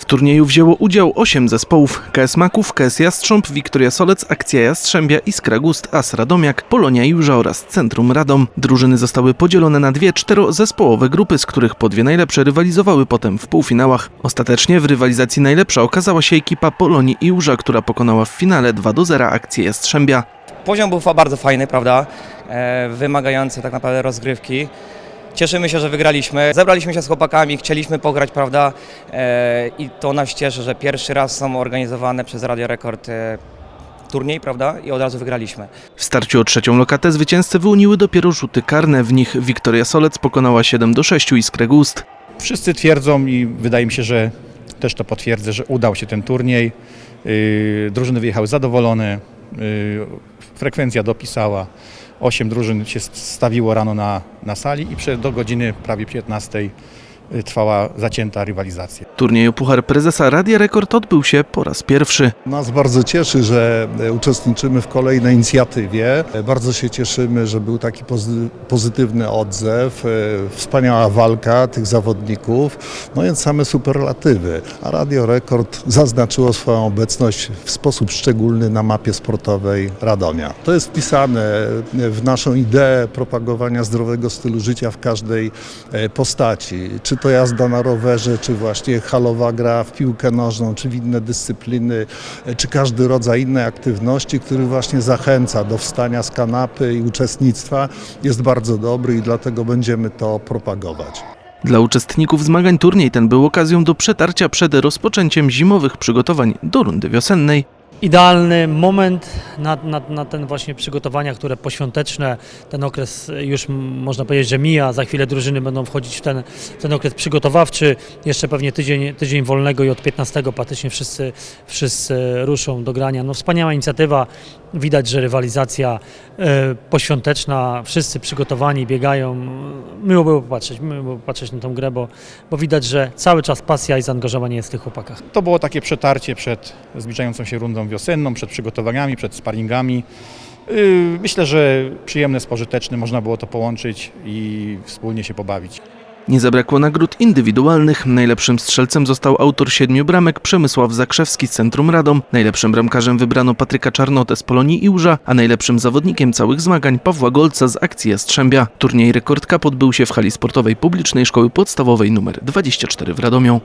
W turnieju wzięło udział 8 zespołów KS Maków, KS Jastrząb, Wiktoria Solec, Akcja Jastrzębia, Iskra Gust, AS Radomiak, Polonia Jurza oraz Centrum Radom. Drużyny zostały podzielone na dwie czterozespołowe grupy, z których po dwie najlepsze rywalizowały potem w półfinałach. Ostatecznie w rywalizacji najlepsza okazała się ekipa Polonii i Jurza, która pokonała w finale 2 do 0 Akcję Jastrzębia. Poziom był bardzo fajny, prawda? E, wymagający tak naprawdę rozgrywki. Cieszymy się, że wygraliśmy. Zebraliśmy się z chłopakami, chcieliśmy pograć, prawda? E, I to nas cieszy, że pierwszy raz są organizowane przez Radio Rekord e, turniej, prawda? I od razu wygraliśmy. W starciu o trzecią lokatę zwycięzcy wyłoniły dopiero rzuty karne. W nich Wiktoria Solec pokonała 7 do 6 Iskrę Gust. Wszyscy twierdzą i wydaje mi się, że też to potwierdzę, że udał się ten turniej. Yy, Drużyny wyjechały zadowolone, yy, frekwencja dopisała. Osiem drużyn się stawiło rano na, na sali i do godziny prawie 15 yy, trwała zacięta rywalizacja. Turniej o Puchar Prezesa Radia Rekord odbył się po raz pierwszy. Nas bardzo cieszy, że e, uczestniczymy w kolejnej inicjatywie. E, Bardzo się cieszymy, że był taki pozy- pozytywny odzew, e, wspaniała walka tych zawodników, no więc same superlatywy. A Radio Rekord zaznaczyło swoją obecność w sposób szczególny na mapie sportowej Radomia. To jest wpisane w naszą ideę propagowania zdrowego stylu życia w każdej postaci. Czy to jazda na rowerze, czy właśnie halowa gra w piłkę nożną, czy w inne dyscypliny, e, czy każdy rodzaj innej aktywności, który właśnie zachęca do wstania z kanapy i uczestnictwa, jest bardzo dobry i dlatego będziemy to propagować. Dla uczestników zmagań turniej ten był okazją do przetarcia przed rozpoczęciem zimowych przygotowań do rundy wiosennej. Idealny moment na, na, na ten właśnie przygotowania, które poświąteczne, ten okres już m, można powiedzieć, że mija, za chwilę drużyny będą wchodzić w ten, ten okres przygotowawczy, jeszcze pewnie tydzień, tydzień wolnego i od 15 praktycznie wszyscy, wszyscy ruszą do grania. No wspaniała inicjatywa, widać, że rywalizacja e, poświąteczna, wszyscy przygotowani, biegają, miło było popatrzeć, miło było popatrzeć na tą grę, bo, bo widać, że cały czas pasja i zaangażowanie jest w tych chłopakach. To było takie przetarcie przed zbliżającą się rundą wiosenną, przed przygotowaniami, przed sparingami. Yy, Myślę, że przyjemne z pożytecznym można było to połączyć i wspólnie się pobawić. Nie zabrakło nagród indywidualnych. Najlepszym strzelcem został autor siedmiu bramek Przemysław Zakrzewski z Centrum Radom. Najlepszym bramkarzem wybrano Patryka Czarnotę z Polonii i Łża, a najlepszym zawodnikiem całych zmagań Pawła Golca z akcji Jastrzębia. Turniej Rekord Cup odbył się w hali sportowej publicznej Szkoły Podstawowej nr 24 w Radomiu.